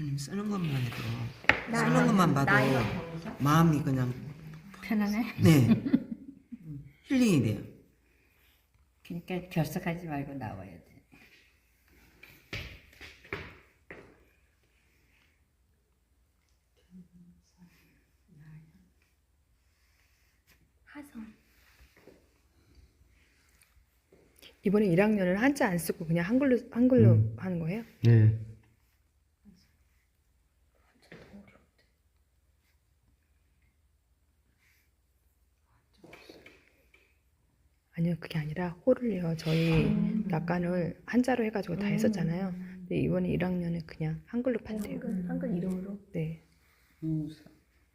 음, 쓰는 것만 해도 나 쓰는 이거- 것만 봐도 나 이거 경사? 마음이 그냥 편하네. 네 힐링이 돼요. 그러니까 결석하지 말고 나와야 돼. 하선. 이번에 1학년은 한자 안 쓰고 그냥 한글로 한글로 음. 하는 거예요? 네. 아니요 그게 아니라 호를요 저희 약간을 한자로 해가지고 다 했었잖아요. 근데 이번에 1학년은 그냥 한글로 판대요. 한글 한글 이름으로. 네. 무사.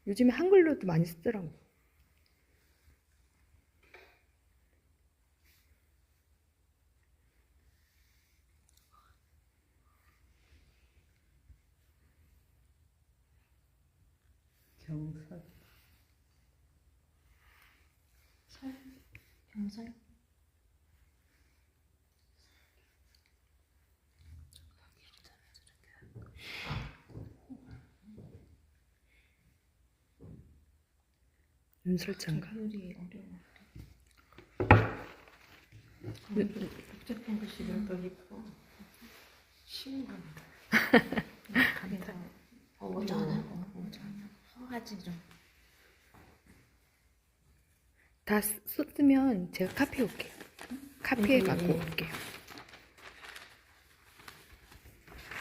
요즘에 한글로도 많이 쓰더라고. 경사. 경살. 윤설찬가. 요리 어려워. 복잡한 글씨를 더 읽고 쉬운 거. 그래서 어잖아. 어잖아. 허가지 좀. 다 쓰- 쓰면 제가 카피해 올게요. 카피해 갖고 올게요.